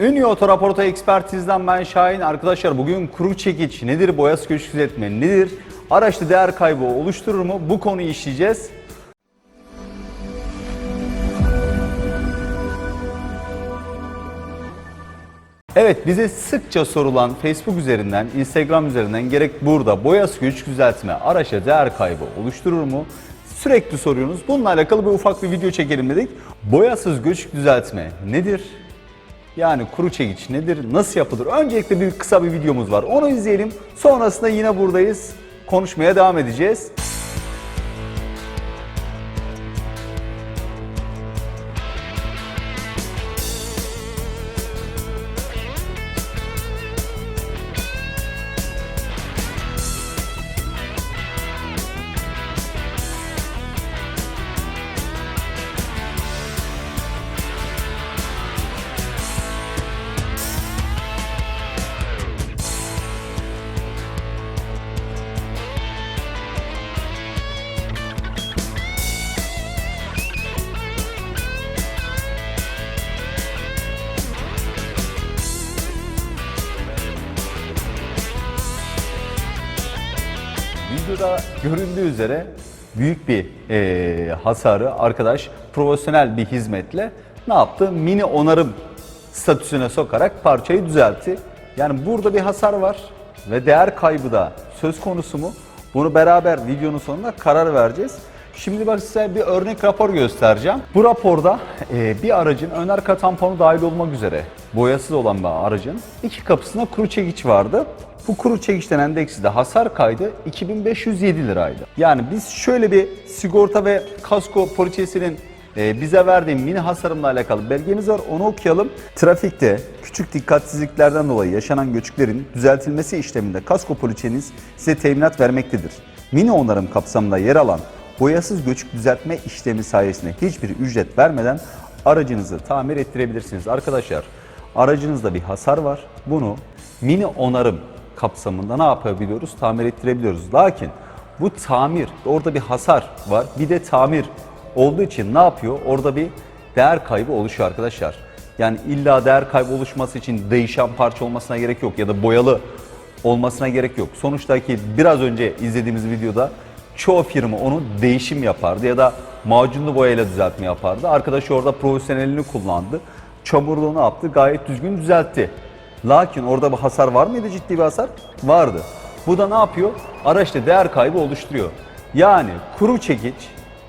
Ünlü Otoraporto Ekspertiz'den ben Şahin. Arkadaşlar bugün kuru çekiç nedir, boyası göç düzeltme nedir, araçta değer kaybı oluşturur mu bu konuyu işleyeceğiz. Evet bize sıkça sorulan Facebook üzerinden, Instagram üzerinden gerek burada boyası göç düzeltme araçta değer kaybı oluşturur mu? Sürekli soruyorsunuz. Bununla alakalı bir ufak bir video çekelim dedik. Boyasız göçük düzeltme nedir? Yani kuru çekiç nedir? Nasıl yapılır? Öncelikle bir kısa bir videomuz var. Onu izleyelim. Sonrasında yine buradayız. Konuşmaya devam edeceğiz. Videoda görüldüğü üzere büyük bir eee, hasarı arkadaş profesyonel bir hizmetle ne yaptı? Mini onarım statüsüne sokarak parçayı düzeltti. Yani burada bir hasar var ve değer kaybı da söz konusu mu? Bunu beraber videonun sonunda karar vereceğiz. Şimdi bak size bir örnek rapor göstereceğim. Bu raporda eee, bir aracın ön arka tamponu dahil olmak üzere boyasız olan bir aracın iki kapısında kuru çekiç vardı. Bu kuru çekişten endeksi de hasar kaydı 2507 liraydı. Yani biz şöyle bir sigorta ve kasko poliçesinin e, bize verdiği mini hasarımla alakalı belgemiz var. Onu okuyalım. Trafikte küçük dikkatsizliklerden dolayı yaşanan göçüklerin düzeltilmesi işleminde kasko poliçeniz size teminat vermektedir. Mini onarım kapsamında yer alan boyasız göçük düzeltme işlemi sayesinde hiçbir ücret vermeden aracınızı tamir ettirebilirsiniz. Arkadaşlar aracınızda bir hasar var. Bunu mini onarım kapsamında ne yapabiliyoruz? Tamir ettirebiliyoruz. Lakin bu tamir, orada bir hasar var. Bir de tamir olduğu için ne yapıyor? Orada bir değer kaybı oluşuyor arkadaşlar. Yani illa değer kaybı oluşması için değişen parça olmasına gerek yok ya da boyalı olmasına gerek yok. Sonuçtaki biraz önce izlediğimiz videoda çoğu firma onu değişim yapardı ya da macunlu boyayla düzeltme yapardı. Arkadaş orada profesyonelini kullandı. Çamurluğu ne yaptı? Gayet düzgün düzeltti. Lakin orada bir hasar var mıydı? Ciddi bir hasar? Vardı. Bu da ne yapıyor? Araçta değer kaybı oluşturuyor. Yani kuru çekiç,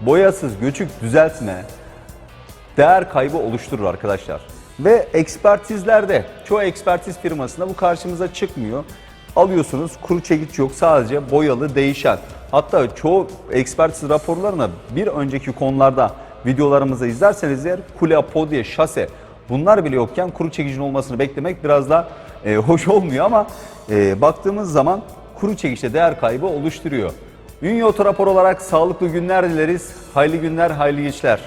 boyasız göçük düzeltme değer kaybı oluşturur arkadaşlar. Ve ekspertizlerde, çoğu ekspertiz firmasında bu karşımıza çıkmıyor. Alıyorsunuz kuru çekiç yok sadece boyalı değişen. Hatta çoğu ekspertiz raporlarına bir önceki konularda videolarımızı izlerseniz eğer kule, podye, şase bunlar bile yokken kuru çekicin olmasını beklemek biraz da e, hoş olmuyor ama e, baktığımız zaman kuru çekiçte değer kaybı oluşturuyor. Ünye Otorapor olarak sağlıklı günler dileriz. Hayırlı günler, hayırlı işler.